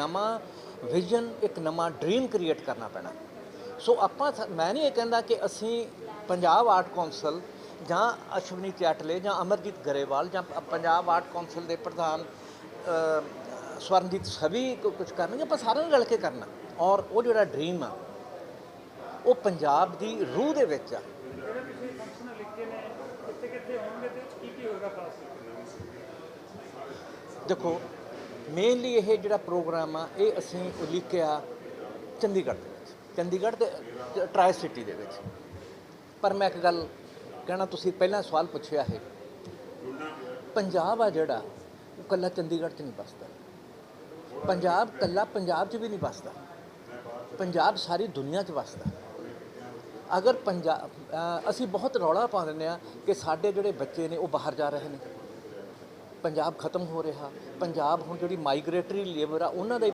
ਨਵਾਂ ਵਿਜ਼ਨ ਇੱਕ ਨਵਾਂ ਡ੍ਰੀਮ ਕ੍ਰੀਏਟ ਕਰਨਾ ਪੈਣਾ। ਸੋ ਆਪਾਂ ਮੈਂ ਨਹੀਂ ਇਹ ਕਹਿੰਦਾ ਕਿ ਅਸੀਂ ਪੰਜਾਬ ਆਰਟ ਕੌਂਸਲ ਜਾਂ ਅਸ਼ਵਨੀ ਚੈਟਲੇ ਜਾਂ ਅਮਰਜੀਤ ਗਰੇਵਾਲ ਜਾਂ ਪੰਜਾਬ ਆਰਟ ਕੌਂਸਲ ਦੇ ਪ੍ਰਧਾਨ ਸਵਰਨਜੀਤ ਸਭੀ ਕੁਝ ਕਰਨਗੇ, ਆਪਾਂ ਸਾਰਿਆਂ ਨੇ ਰਲ ਕੇ ਕਰਨਾ। ਔਰ ਉਹ ਜਿਹੜਾ ਡ੍ਰੀਮ ਆ, ਉਹ ਪੰਜਾਬ ਦੀ ਰੂਹ ਦੇ ਵਿੱਚ ਆ। ਦੇਖੋ ਮੇਨਲੀ ਇਹ ਜਿਹੜਾ ਪ੍ਰੋਗਰਾਮ ਆ, ਇਹ ਅਸੀਂ ਉਲੀਕਿਆ ਚੰਡੀਗੜ੍ਹ ਦੇ ਵਿੱਚ। ਚੰਡੀਗੜ੍ਹ ਤੇ ਟਰਾਈ ਸਿਟੀ ਦੇ ਵਿੱਚ। ਪਰ ਮੈਂ ਇੱਕ ਗੱਲ ਕਹਿਣਾ, ਤੁਸੀਂ ਪਹਿਲਾਂ ਸਵਾਲ ਪੁੱਛਿਆ ਹੈ, ਪੰਜਾਬ ਆ ਜਿਹੜਾ, ਉਹ ਕੱਲਾ ਚੰਡੀਗੜ੍ਹ 'ਚ ਨਹੀਂ ਬਸਦਾ ਪੰਜਾਬ ਕੱਲਾ ਪੰਜਾਬ 'ਚ ਵੀ ਨਹੀਂ ਬਸਦਾ ਪੰਜਾਬ ਸਾਰੀ ਦੁਨੀਆ 'ਚ ਵਸਦਾ। ਅਗਰ ਪੰਜਾਬ ਅਸੀਂ ਬਹੁਤ ਰੌਲਾ ਪਾ ਦਿੰਦੇ ਆ ਕਿ ਸਾਡੇ ਜਿਹੜੇ ਬੱਚੇ ਨੇ, ਉਹ ਬਾਹਰ ਜਾ ਰਹੇ ਨੇ। ਪੰਜਾਬ ਖਤਮ ਹੋ ਰਿਹਾ ਪੰਜਾਬ ਹੁਣ ਜਿਹੜੀ ਮਾਈਗਰੇਟਰੀ ਲੇਬਰ ਆ ਉਹਨਾਂ ਦਾ